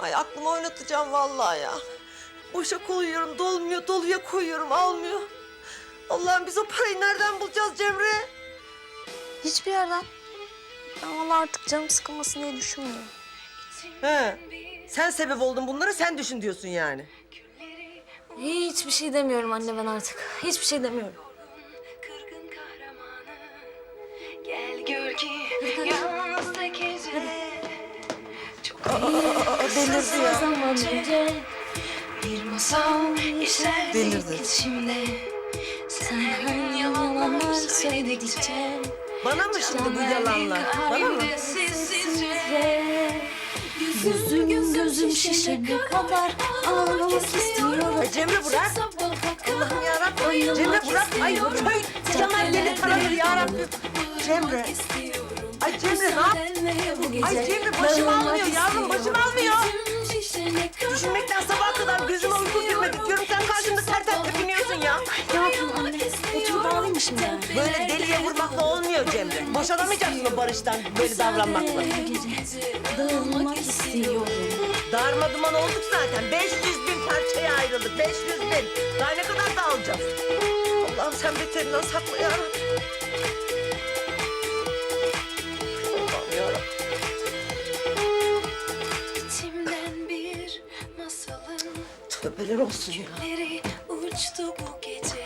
Ay aklımı oynatacağım vallahi ya. Boşa koyuyorum, dolmuyor, doluya koyuyorum, almıyor. Allah'ım biz o parayı nereden bulacağız Cemre? Hiçbir yerden. Ben vallahi artık canım sıkılmasın diye düşünmüyorum. He. Sen sebep oldun bunlara, sen düşün diyorsun yani. Hiçbir şey demiyorum anne ben artık. Hiçbir şey demiyorum. Kırgın kahramanı Gel gör ki delirdi ya. Bir masal Delirdi. içimde sen yalanlar söyledikçe Bana mı şimdi bu yalanlar? Bana mı? Gözüm gözüm şişene kadar ağlamak istiyorum. Ay Cemre bırak. Allah'ım yarabbim. Cemre bırak. Ay köy yanar deli taradır yarabbim. Cemre. Ay Cemre ne yap? Ay Cemre başım almıyor yavrum başım almıyor. Düşünmekten sabaha kadar gözüme uyku girmedi. Diyorum sen karşımda ter ter tepiniyorsun ya. Ne yapayım anne? Oturup ağlayayım mı şimdi? Böyle deliye vurmakla olmuyor Cemre. Boşanamayacaksın o barıştan böyle davranmakla. Dağılmak istiyorum. Darma duman olduk zaten. 500 bin parçaya ayrıldık. 500 bin. Daha ne kadar dağılacağız? Allah'ım sen beterinden sakla yarabbim. Tövbeler olsun ya. Nereye uçtu bu gece.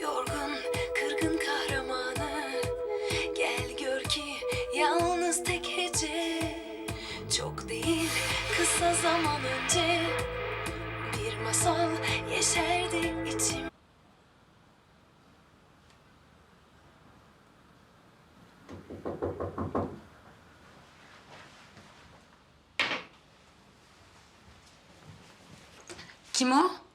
Yorgun, kırgın kahramanı. Gel gör ki yalnız tek hece. Çok değil kısa zaman önce. Bir masal yeşerdi Kim o?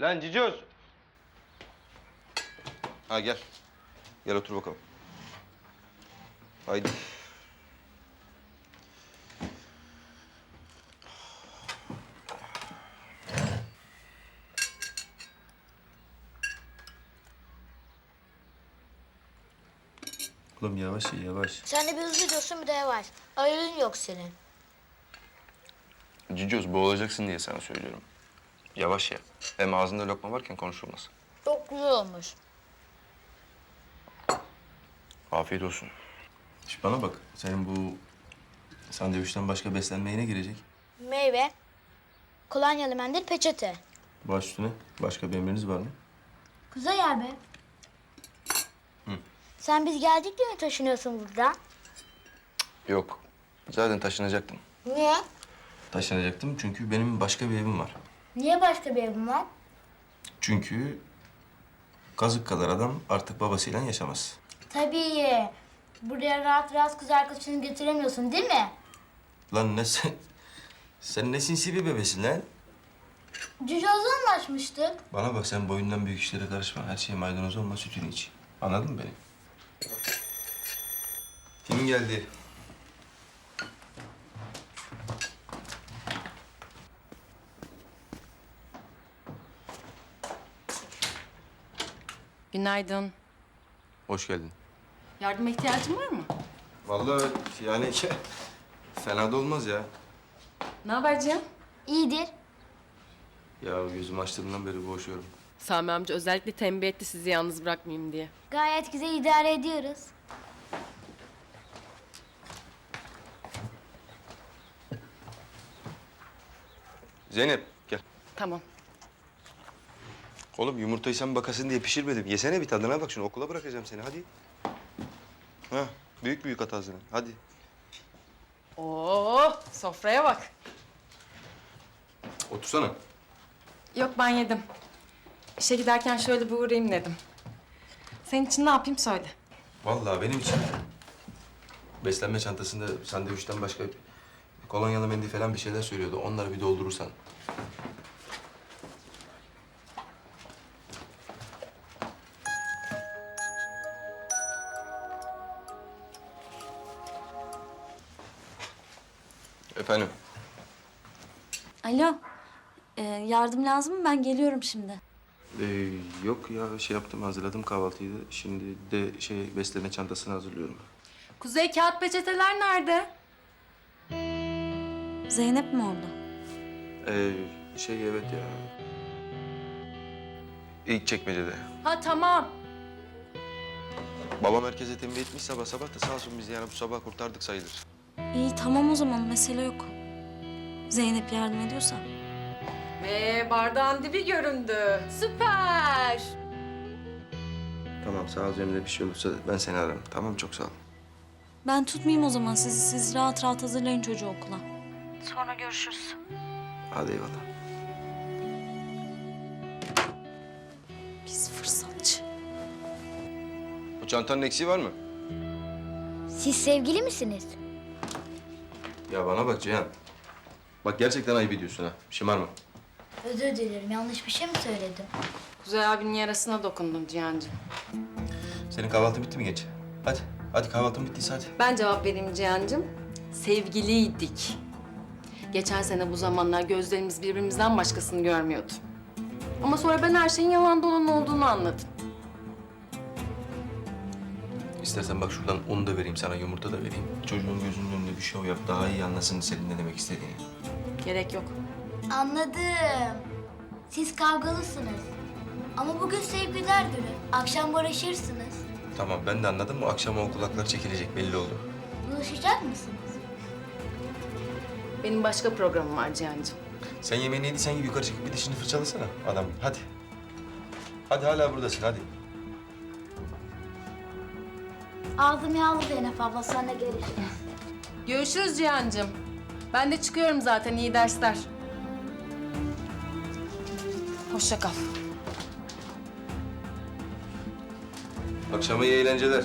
Lan Cicoz. Ha gel. Gel otur bakalım. Haydi. Oğlum yavaş ye yavaş. Sen de bir hızlı diyorsun bir de yavaş. Ayarın yok senin. Cicoz boğulacaksın diye sana söylüyorum. Yavaş ye. Hem ağzında lokma varken konuşulmaz. Çok güzel olmuş. Afiyet olsun. Şş, bana bak, senin bu sandviçten başka beslenmeye ne girecek? Meyve, kolonyalı mendil, peçete. Baş üstüne başka bir emriniz var mı? Kuzey abi. Sen biz geldik diye mi taşınıyorsun burada? Yok. Zaten taşınacaktım. Niye? Taşınacaktım çünkü benim başka bir evim var. Niye başka bir evin var? Çünkü kazık kadar adam artık babasıyla yaşamaz. Tabii. Buraya rahat rahat kız arkadaşını getiremiyorsun değil mi? Lan ne sen... Sen ne sinsi bir bebesin lan? Cücoz'la anlaşmıştık. Bana bak sen boyundan büyük işlere karışma. Her şey maydanoz olma sütünü iç. Anladın mı beni? Kim geldi? Günaydın. Hoş geldin. Yardıma ihtiyacın var mı? Vallahi yani fena da olmaz ya. Ne haber Cihan? İyidir. Ya gözüm açtığımdan beri boğuşuyorum. Sami amca özellikle tembih etti sizi yalnız bırakmayayım diye. Gayet güzel idare ediyoruz. Zeynep gel. Tamam. Oğlum yumurtayı sen bakasın diye pişirmedim. Yesene bir tadına bak şunu. Okula bırakacağım seni hadi. Ha, büyük büyük at ağzına. Hadi. Oo, sofraya bak. Otursana. Yok ben yedim. İşe giderken şöyle bir uğrayayım dedim. Senin için ne yapayım söyle. Vallahi benim için beslenme çantasında sandviçten başka kolonyalı mendil falan bir şeyler söylüyordu. Onları bir doldurursan. Alo. Ee, yardım lazım mı? Ben geliyorum şimdi. Ee, yok ya şey yaptım hazırladım kahvaltıyı da. Şimdi de şey beslenme çantasını hazırlıyorum. Kuzey kağıt peçeteler nerede? Zeynep mi oldu? Ee, şey evet ya. İlk çekmecede. Ha tamam. Babam herkese tembih etmiş sabah sabah da sağ olsun biz yani bu sabah kurtardık sayılır. İyi tamam o zaman mesele yok. Zeynep yardım ediyorsa. Ve bardağın dibi göründü. Süper. Tamam sağ ol Cemile bir şey olursa ben seni ararım. Tamam çok sağ ol. Ben tutmayayım o zaman sizi. Siz rahat rahat hazırlayın çocuğu okula. Sonra görüşürüz. Hadi eyvallah. Biz fırsatçı. O çantanın eksiği var mı? Siz sevgili misiniz? Ya bana bak Cihan. Bak gerçekten ayıp ediyorsun ha. Şımarma. Özür dilerim. Yanlış bir şey mi söyledim? Kuzey abinin yarasına dokundum Cihan'cığım. Senin kahvaltın bitti mi geç? Hadi. Hadi kahvaltın bittiyse hadi. Ben cevap vereyim Cihan'cığım. Sevgiliydik. Geçen sene bu zamanlar gözlerimiz birbirimizden başkasını görmüyordu. Ama sonra ben her şeyin yalan dolan olduğunu anladım. İstersen bak şuradan onu da vereyim sana, yumurta da vereyim. Çocuğun gözünün önünde bir şov yap, daha iyi anlasın senin ne demek istediğini. Gerek yok. Anladım. Siz kavgalısınız. Ama bugün sevgililer günü. Akşam barışırsınız. Tamam, ben de anladım. Bu akşam o kulaklar çekilecek, belli oldu. Buluşacak mısınız? Benim başka programım var Cihan'cığım. Sen yemeğini yediysen gibi yukarı çıkıp bir dişini fırçalasana adam. Hadi. Hadi hala buradasın, hadi. Ağzım yağlı Zeynep abla. Sonra görüşürüz. Görüşürüz Cihan'cığım. Ben de çıkıyorum zaten. iyi dersler. Hoşça kal. Akşama iyi eğlenceler.